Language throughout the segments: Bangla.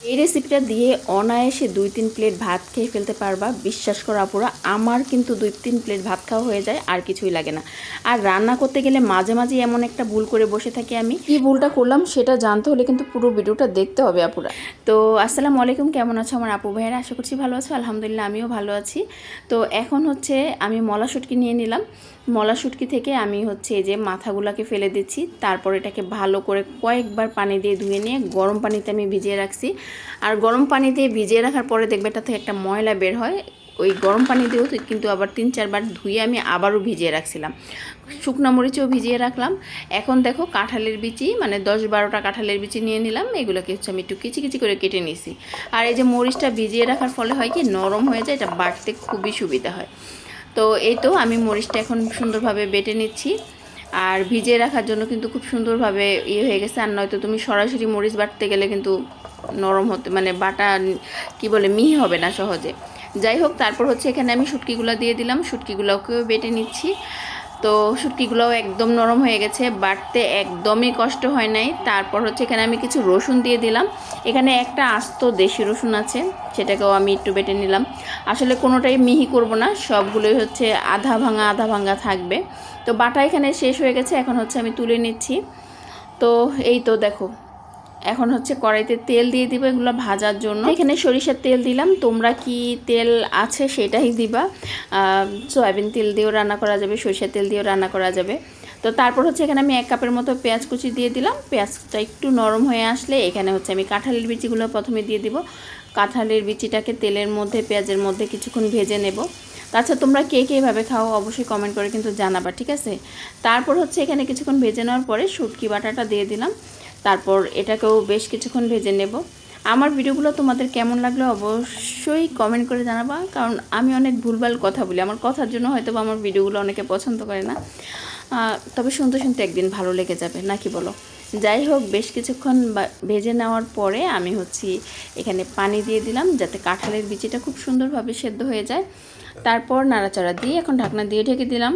এই রেসিপিটা দিয়ে অনায়াসে দুই তিন প্লেট ভাত খেয়ে ফেলতে পারবা। বিশ্বাস করো আপুরা আমার কিন্তু দুই তিন প্লেট ভাত খাওয়া হয়ে যায় আর কিছুই লাগে না। আর রান্না করতে গেলে মাঝে মাঝে এমন একটা ভুল করে বসে থাকি আমি। কি ভুলটা করলাম সেটা জানতে হলে কিন্তু পুরো ভিডিওটা দেখতে হবে আপুরা। তো আসসালামু আলাইকুম কেমন আছো আমার আপু ভাইয়েরা? আশা করছি ভালো আছো। আলহামদুলিল্লাহ আমিও ভালো আছি। তো এখন হচ্ছে আমি মলা শুটকি নিয়ে নিলাম। মলা শুটকি থেকে আমি হচ্ছে এই যে মাথাগুলোকে ফেলে দিচ্ছি। তারপর এটাকে ভালো করে কয়েকবার পানি দিয়ে ধুয়ে নিয়ে গরম পানিতে আমি ভিজিয়ে রাখছি। আর গরম পানি দিয়ে ভিজিয়ে রাখার পরে দেখবে এটা থেকে একটা ময়লা বের হয়। ওই গরম পানি দিয়েও কিন্তু আবার তিন, চারবার ধুয়ে আমি আবারও ভিজিয়ে রাখছিলাম। শুকনো মরিচও ভিজিয়ে রাখলাম। এখন দেখো কাঁঠালের বিচি মানে দশ বারোটা কাঁঠালের বিচি নিয়ে নিলাম। এগুলোকে হচ্ছে আমি একটু কিচি কিচি করে কেটে নিয়েছি আর এই যে মরিচটা ভিজিয়ে রাখার ফলে হয় কি, নরম হয়ে যায়, এটা বাটতে খুবই সুবিধা হয়। তো এই তো আমি মরিচটা এখন সুন্দরভাবে বেটে নিচ্ছি। আর ভিজিয়ে রাখার জন্য কিন্তু খুব সুন্দরভাবে ইয়ে হয়ে গেছে। আর নয়তো তুমি সরাসরি মরিচ বাটতে গেলে কিন্তু নরম হতে মানে বাটা কি বলে, মিহি হবে না সহজে। যাই হোক, তারপর হচ্ছে এখানে আমি শুটকিগুলো দিয়ে দিলাম। শুটকিগুলোকেও বেটে নিচ্ছি। তো শুটকিগুলোও একদম নরম হয়ে গেছে, বাটতে একদমই কষ্ট হয় নাই। তারপর হচ্ছে এখানে আমি কিছু রসুন দিয়ে দিলাম। এখানে একটা আস্ত দেশি রসুন আছে, সেটাকেও আমি একটু বেটে নিলাম। আসলে কোনোটাই মিহি করব না, সবগুলোই হচ্ছে আধা ভাঙা আধা ভাঙা থাকবে। তো বাটা এখানে শেষ হয়ে গেছে, এখন হচ্ছে আমি তুলে নিচ্ছি। তো এই তো দেখো এখন হচ্ছে কড়াইতে তেল দিয়ে দিব, এগুলো ভাজার জন্য। এখানে সরিষার তেল দিলাম, তোমরা কি তেল আছে সেটাই দিবা। সয়াবিন তেল দিয়েও রান্না করা যাবে, সরিষার তেল দিয়েও রান্না করা যাবে। তো তারপর হচ্ছে এখানে আমি এক কাপের মতো পেঁয়াজ কুচি দিয়ে দিলাম। পেঁয়াজটা একটু নরম হয়ে আসলে এখানে হচ্ছে আমি কাঁঠালের বিচিগুলো প্রথমে দিয়ে দিব। কাঁঠালের বিচিটাকে তেলের মধ্যে, পেঁয়াজের মধ্যে কিছুক্ষণ ভেজে নেব। তাছাড়া তোমরা কে কে এভাবে খাও অবশ্যই কমেন্ট করে কিন্তু জানাবা, ঠিক আছে? তারপর হচ্ছে এখানে কিছুক্ষণ ভেজে নেওয়ার পরে শুটকি বাটাটা দিয়ে দিলাম। তারপর এটাকেও বেশ কিছুক্ষণ ভেজে নেব। আমার ভিডিওগুলো তোমাদের কেমন লাগল অবশ্যই কমেন্ট করে জানাবা, কারণ আমি অনেক ভুলভাল কথা বলি। আমার কথার জন্য হয়তো আমার ভিডিওগুলো অনেকে পছন্দ করে না। তবে শুনতে শুনতে একদিন ভালো লেগে যাবে নাকি বলো? যাই হোক, বেশ কিছুক্ষণ ভেজে নেওয়ার পরে আমি হচ্ছি, এখানে পানি দিয়ে দিলাম যাতে কাঁঠালের বিচিটা খুব সুন্দরভাবে সেদ্ধ হয়ে যায়। তারপর নাড়াচাড়া দিয়ে এখন ঢাকনা দিয়ে ঢেকে দিলাম।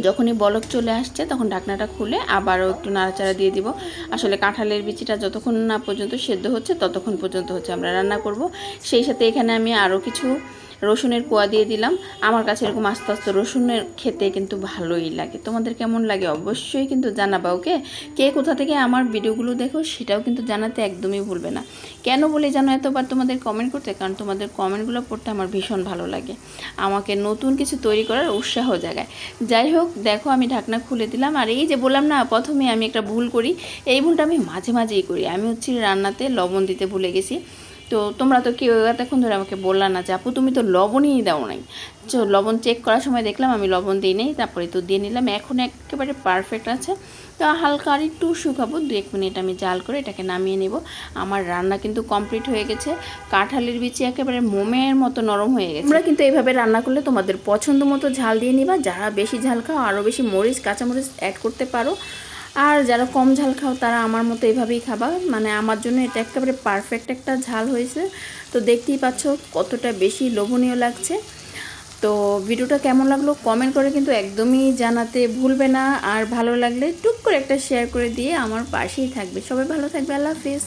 যখনই বলক চলে আসছে, তখন ঢাকনাটা খুলে আবারও একটু নাড়াচাড়া দিয়ে দিব। আসলে কাঁঠালের বিচিটা যতক্ষণ না পর্যন্ত সেদ্ধ হচ্ছে, ততক্ষণ পর্যন্ত হচ্ছে আমরা রান্না করব। সেই সাথে এখানে আমি আরও কিছু রসুনের কোয়া দিয়ে দিলাম। আমার কাছে এরকম আস্তে আস্তে রসুনের খেতে কিন্তু ভালোই লাগে। তোমাদের কেমন লাগে অবশ্যই কিন্তু জানাবা, ওকে? কে কোথা থেকে আমার ভিডিওগুলো দেখো সেটাও কিন্তু জানাতে একদমই ভুলবে না। কেন বলে জানো এতবার তোমাদের কমেন্ট করতে? কারণ তোমাদের কমেন্টগুলো পড়তে আমার ভীষণ ভালো লাগে। আমাকে নতুন কিছু তৈরি করার উৎসাহ জাগায়। যাই হোক, দেখো আমি ঢাকনা খুলে দিলাম। আর এই যে বললাম না, প্রথমে আমি একটা ভুল করি। এই ভুলটা আমি মাঝে মাঝেই করি। আমি হচ্ছে রান্নাতে লবণ দিতে ভুলে গেছি। তো তোমরা তো কেউ এতক্ষণ ধরে আমাকে বললা না যে আপু, তুমি তো লবণই দাও নাই। তো লবণ চেক করার সময় দেখলাম আমি লবণ দিই নেই, তারপরে তো দিয়ে নিলাম, এখন একেবারে পারফেক্ট আছে। তো হালকা আর একটু শুকাবো দু এক মিনিট আমি জাল করে এটাকে নামিয়ে নেব। আমার রান্না কিন্তু কমপ্লিট হয়ে গেছে, কাঁঠালের বিচি একেবারে মোমের মতো নরম হয়ে গেছে। তোমরা কিন্তু এইভাবে রান্না করলে তোমাদের পছন্দ মতো ঝাল দিয়ে নিবা, যারা বেশি ঝাল খাও আরও বেশি মরিচ, কাঁচামরিচ অ্যাড করতে পারো। আর যারা কম ঝাল খাও, তারা আমার মতো এভাবেই খাবা। মানে আমার জন্য এটা একেবারে পারফেক্ট একটা ঝাল হয়েছে। তো দেখতেই পাচ্ছ কতটা বেশি লোভনীয় লাগছে। তো ভিডিওটা কেমন লাগল কমেন্ট করে কিন্তু একদমই জানাতে ভুলবে না। আর ভালো লাগলে টুক করে একটা শেয়ার করে দিয়ে আমার পাশেই থাকবে। সবাই ভালো থাকবে, আল্লাহ হাফিজ।